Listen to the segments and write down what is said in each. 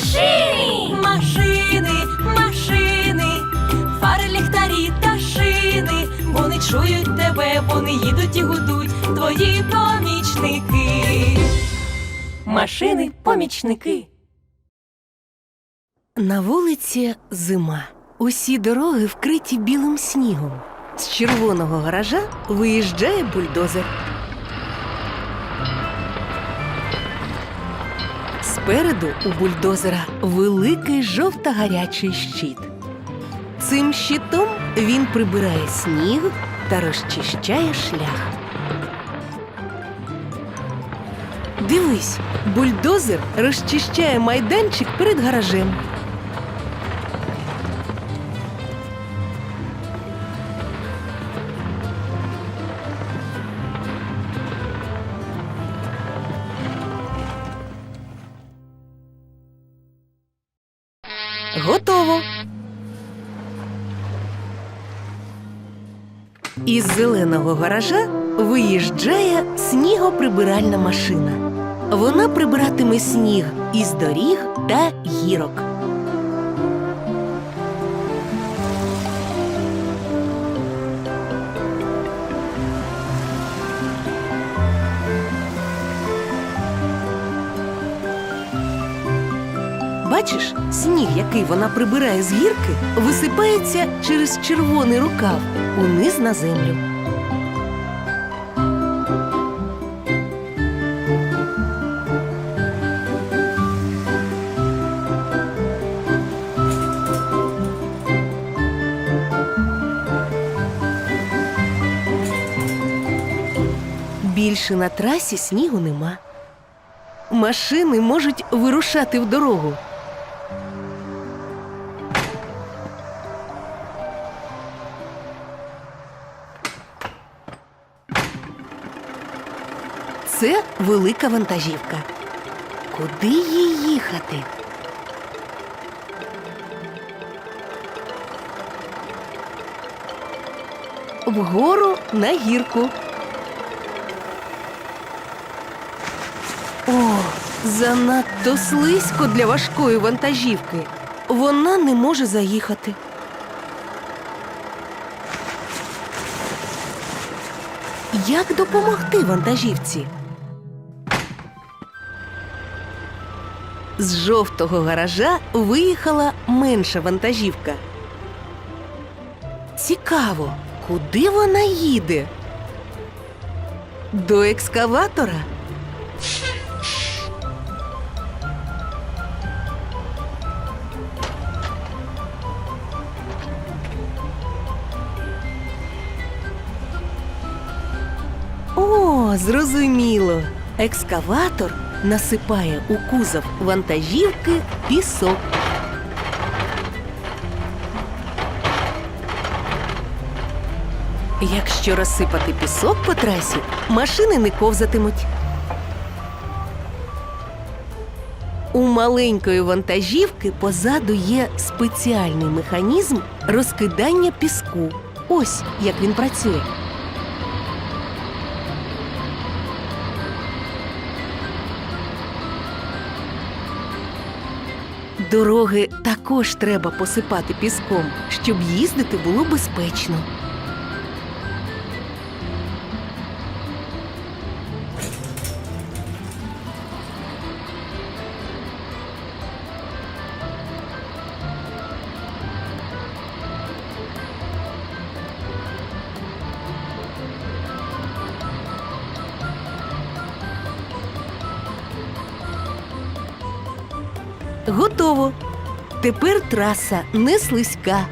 Машини! Машини, машини, фари, ліхтарі та шини, вони чують тебе, вони їдуть і гудуть, твої помічники. Машини, помічники. На вулиці зима. Усі дороги вкриті білим снігом. З червоного гаража виїжджає бульдозер. Спереду у бульдозера великий жовто-гарячий щит. Цим щитом він прибирає сніг та розчищає шлях. Дивись, бульдозер розчищає майданчик перед гаражем. Зеленого гаража виїжджає снігоприбиральна машина. Вона прибиратиме сніг із доріг та гірок. Бачиш, сніг, який вона прибирає з гірки, висипається через червоний рукав униз на землю. Більше на трасі снігу нема. Машини можуть вирушати в дорогу. Це велика вантажівка. Куди їй їхати? Вгору на гірку. Занадто слизько для важкої вантажівки. Вона не може заїхати. Як допомогти вантажівці? З жовтого гаража виїхала менша вантажівка. Цікаво, куди вона їде? До екскаватора? Зрозуміло. Екскаватор насипає у кузов вантажівки пісок. Якщо розсипати пісок по трасі, машини не ковзатимуть. У маленької вантажівки позаду є спеціальний механізм розкидання піску. Ось як він працює. Дороги також треба посипати піском, щоб їздити було безпечно. Тепер траса не слизька.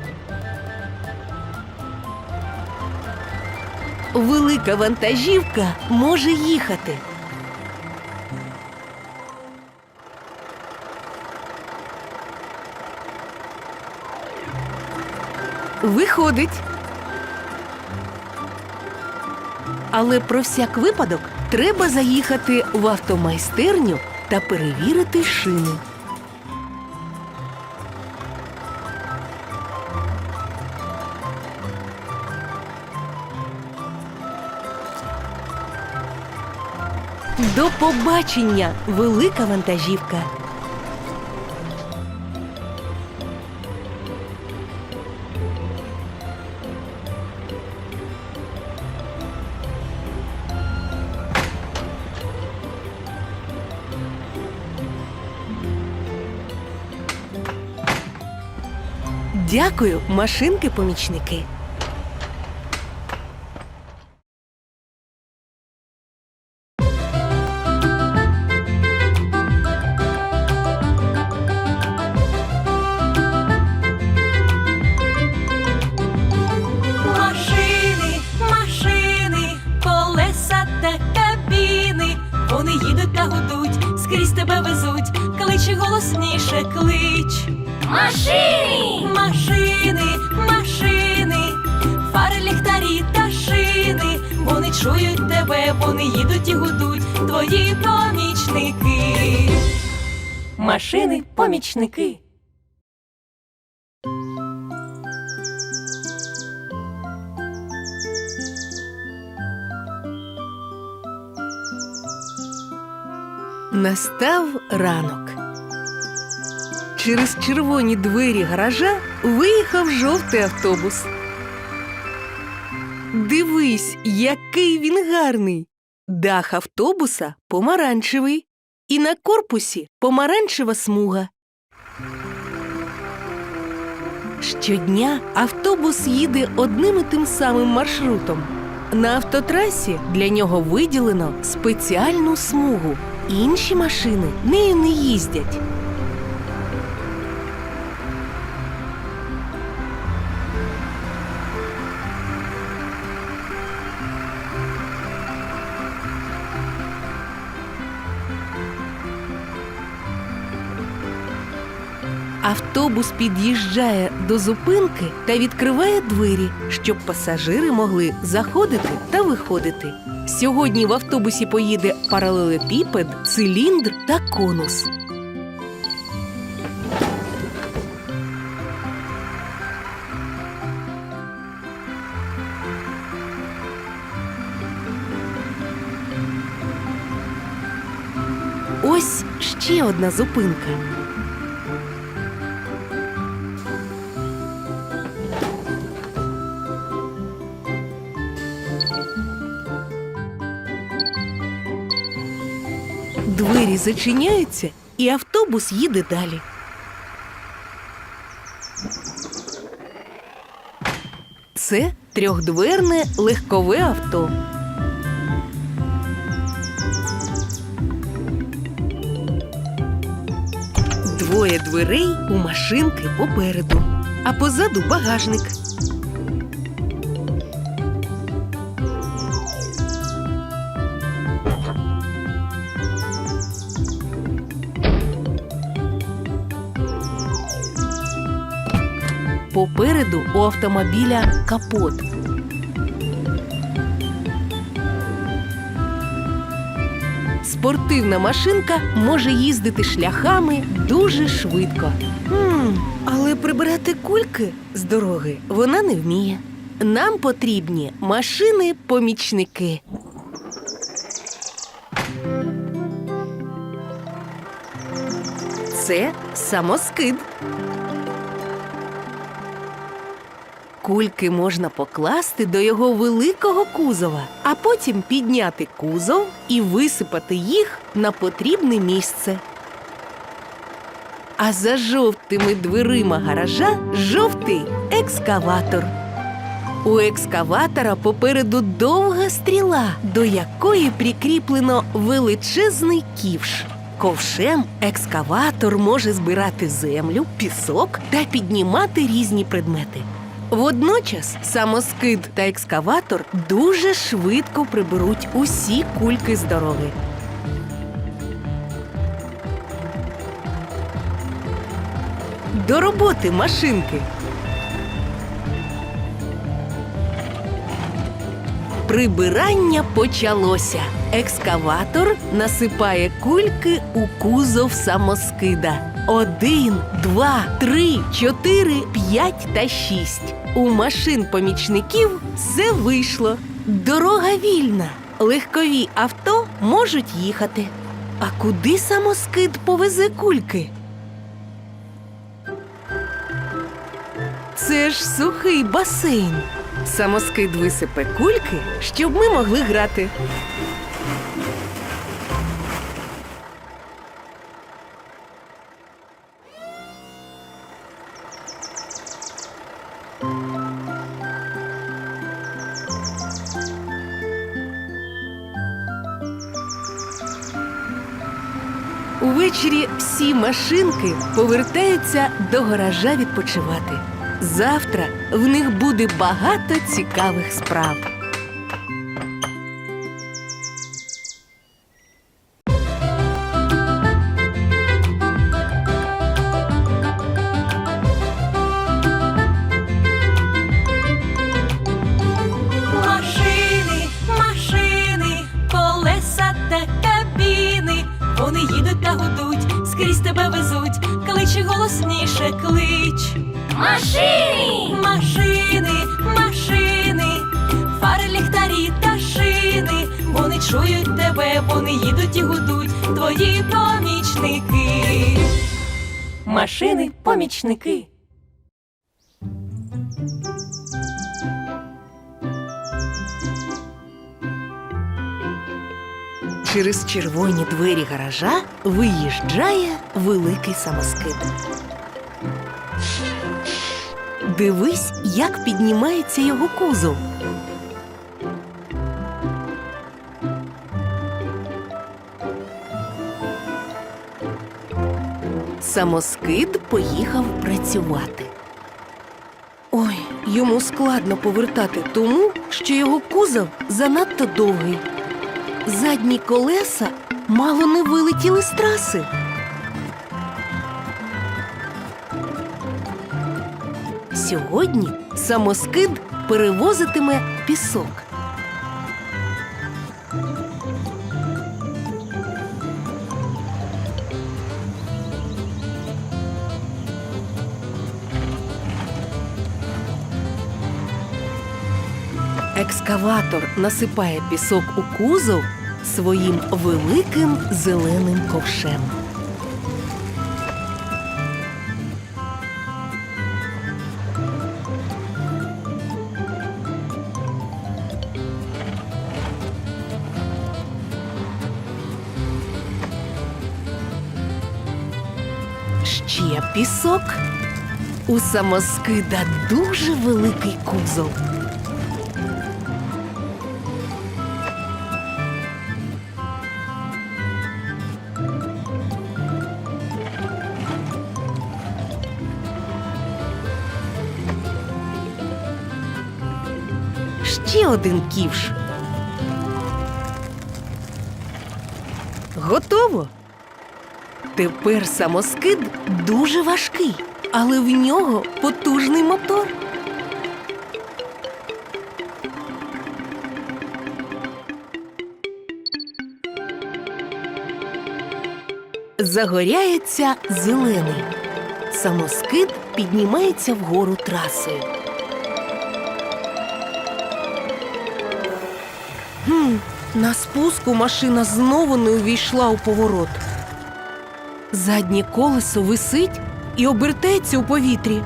Велика вантажівка може їхати. Виходить. Але про всяк випадок треба заїхати в автомайстерню та перевірити шини. До побачення, велика вантажівка. Дякую, машинки-помічники. Чують тебе, вони їдуть і гудуть, твої помічники. Машини, помічники. Настав ранок. Через червоні двері гаража виїхав жовтий автобус. Дивись, який він гарний. Дах автобуса помаранчевий, і на корпусі помаранчева смуга. Щодня автобус їде одним і тим самим маршрутом. На автотрасі для нього виділено спеціальну смугу. Інші машини нею не їздять. Автобус під'їжджає до зупинки та відкриває двері, щоб пасажири могли заходити та виходити. Сьогодні в автобусі поїде паралелепіпед, циліндр та конус. Ось ще одна зупинка. Двері зачиняються, і автобус їде далі. Це трьохдверне легкове авто. Двоє дверей у машинки попереду, а позаду багажник. Попереду у автомобіля капот. Спортивна машинка може їздити шляхами дуже швидко. М, але прибирати кульки з дороги вона не вміє. Нам потрібні машини-помічники. Це самоскид. Кульки можна покласти до його великого кузова, а потім підняти кузов і висипати їх на потрібне місце. А за жовтими дверима гаража жовтий екскаватор. У екскаватора попереду довга стріла, до якої прикріплено величезний ківш. Ковшем екскаватор може збирати землю, пісок та піднімати різні предмети. Водночас самоскид та екскаватор дуже швидко приберуть усі кульки з дороги. До роботи машинки. Прибирання почалося. Екскаватор насипає кульки у кузов самоскида. Один, два, три, чотири, п'ять та шість. У машин помічників все вийшло. Дорога вільна. легкові авто можуть їхати. А куди самоскид повезе кульки? Це ж сухий басейн. Самоскид висипе кульки, щоб ми могли грати. Машинки повертаються до гаража відпочивати. Завтра в них буде багато цікавих справ. Машини! Машини, машини, фари, ліхтарі та шини. Вони чують тебе, вони їдуть і гудуть, твої помічники. Машини, помічники. Через червоні двері гаража виїжджає великий самоскид. Дивись, як піднімається його кузов. Самоскид поїхав працювати. Ой, йому складно повертати тому, що його кузов занадто довгий. Задні колеса мало не вилетіли з траси. Сьогодні самоскид перевозитиме пісок. Екскаватор насипає пісок у кузов своїм великим зеленим ковшем. Ще пісок. У самоскида дуже великий кузов. Ще один ківш. Готово. Тепер самоскид дуже важкий, але в нього потужний мотор. Загоряється зелений. Самоскид піднімається вгору трасою. Хм, на спуску машина знову не увійшла у поворот. Заднє колесо висить і обертається у повітрі.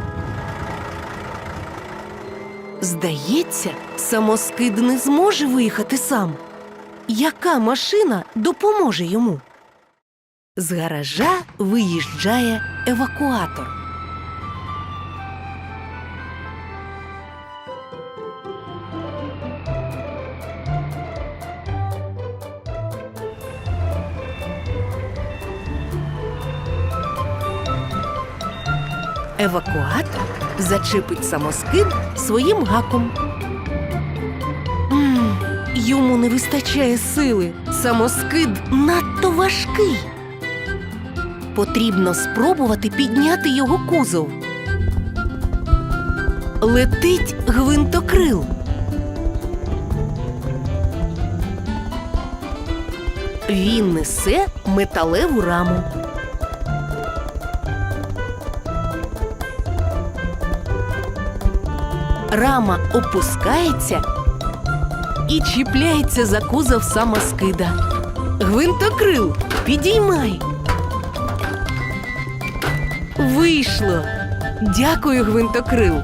Здається, самоскид не зможе виїхати сам. Яка машина допоможе йому? З гаража виїжджає евакуатор. Евакуатор зачепить самоскид своїм гаком. М, Йому не вистачає сили. Самоскид надто важкий. Потрібно спробувати підняти його кузов. Летить гвинтокрил. Він несе металеву раму. Рама опускається і чіпляється за кузов самоскида. Гвинтокрил, підіймай. Вийшло. Дякую, гвинтокрил.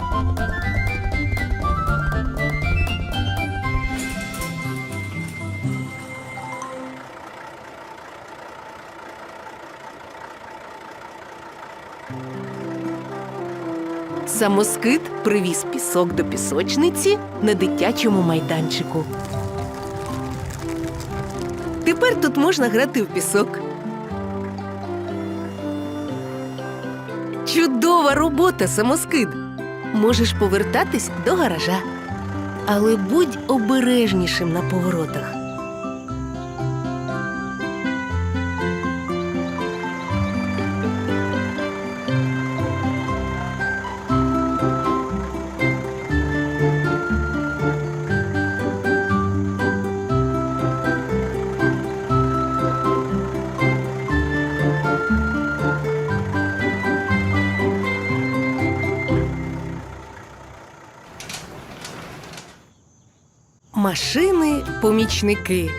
Самоскид привіз пісок до пісочниці на дитячому майданчику. Тепер тут можна грати в пісок. Чудова робота, самоскид. Можеш повертатись до гаража. Але будь обережнішим на поворотах. Машини помічники.